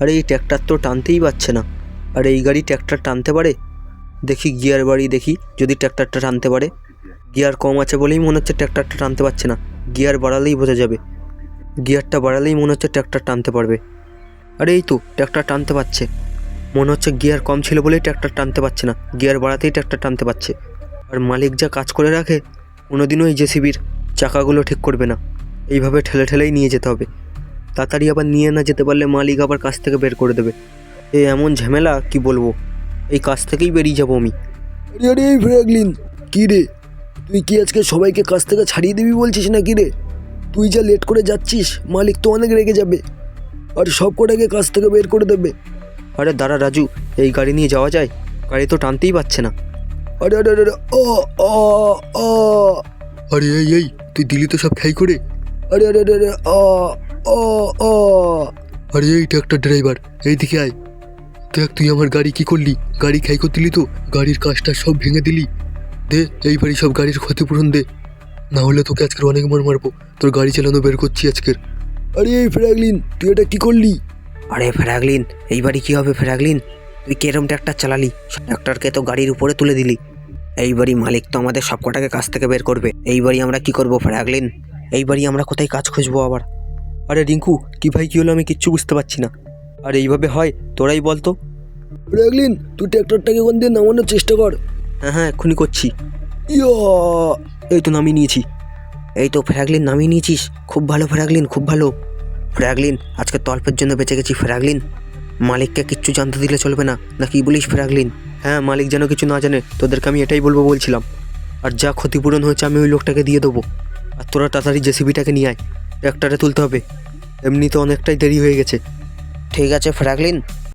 আরে, এই ট্র্যাক্টর তো টানতেই পারছে না। আর, এই গাড়ি ট্র্যাক্টর টানতে পারে? দেখি, গিয়ার বাড়ি দেখি, যদি ট্র্যাক্টরটা টানতে পারে। গিয়ার কম আছে বলেই মনে হচ্ছে ট্র্যাক্টরটা টানতে পারছে না। গিয়ার বাড়ালেই বোঝা যাবে। গিয়ারটা বাড়ালেই মনে হচ্ছে ট্র্যাক্টর টানতে পারবে। আরে, এই তো, ট্র্যাক্টর টানতে পারছে। মনে হচ্ছে গিয়ার কম ছিল বলেই ট্র্যাক্টর টানতে পারছে না। গিয়ার বাড়াতেই ট্র্যাক্টর টানতে পারছে। আর মালিক যা কাজ করে রাখে, কোনোদিনও এই জেসিবির চাকাগুলো ঠিক করবে না। এইভাবে ঠেলে ঠেলেই নিয়ে যেতে হবে। তাড়াতাড়ি আবার নিয়ে না যেতে পারলে মালিক আবার কাছ থেকে বের করে দেবে। এ এমন ঝামেলা কি বলব? এই কাজ থেকেই বেরিয়ে যাব আমি। আরে আরে এই ফ্র্যাঙ্কলিন কি রে? তুই কি আজকে সবাইকে কাছ থেকে ছাড়িয়ে দিবি বলছিস না কি রে? তুই যা লেট করে যাচ্ছিস মালিক তো অনেক রেগে যাবে। আর সব কটাকে কাছ থেকে বের করে দেবে। আরে দাঁড়া রাজু এই গাড়ি নিয়ে যাওয়া যায়? গাড়ি তো টানতেই পারছে না। আরে আরে আরে ও ও ও আরে এই এই তুই দিলি তো সব খাই করে। আরে আরে আরে আরে ও ও। আরে, এই ট্রাক্টর ড্রাইভার এইদিকে আয়। দেখ, তুই আমার গাড়ি কি করলি? গাড়ি খাই দিলি তো। গাড়ির কাজটা সব ভেঙে দিলি। দে, এইবারই সব গাড়ির ক্ষতিপূরণ দে। না হলে তোকে আজকের অনেক মার মারবো। তোর গাড়ি চালানো বের করছি আজকের। আরে, এই ফ্র্যাঙ্কলিন তুই এটা কি করলি? আরে, ফেরাগলিন, এইবারই কী হবে ফেরাগলিন? তুই কেরম ট্র্যাক্টর চালালি? ট্র্যাক্টরকে তো গাড়ির উপরে তুলে দিলি। এইবারই মালিক তো আমাদের সব কটাকে কাছ থেকে বের করবে। এইবারই আমরা কি করব ফেরাগলিন? এইবারই আমরা কোথায় কাজ খুঁজবো আবার? আরে রিঙ্কু কি ভাই কী হলো আমি কিচ্ছু বুঝতে পারছি না। আর এইভাবে হয় তোরাই বল তো। ফ্র্যাঙ্কলিন তুই ট্র্যাক্টরটাকে কোন দিয়ে নামানোর চেষ্টা কর। হ্যাঁ হ্যাঁ এক্ষুনি করছি। ইয়া! এই তো নামিয়ে নিয়েছি। এই তো ফ্র্যাগলিন নামিয়ে নিয়েছিস? খুব ভালো ফ্র্যাগলিন খুব ভালো। ফ্র্যাগলিন আজকে তল্পের জন্য বেঁচে গেছি ফ্র্যাগলিন মালিককে কিচ্ছু জানতে দিলে চলবে না। না কি বলিস ফ্র্যাগলিন হ্যাঁ মালিক যেন কিছু না জানে তোদেরকে আমি এটাই বলব বলছিলাম। আর যা ক্ষতিপূরণ হয়েছে আমি ওই লোকটাকে দিয়ে দেবো। আর তোরা তাড়াতাড়ি জেসিবিটাকে নিয়ে আয়। ট্র্যাক্টরে তুলতে হবে। এমনি তো অনেকটাই দেরি হয়ে গেছে। ঠিক আছে ফ্র্যাগলিন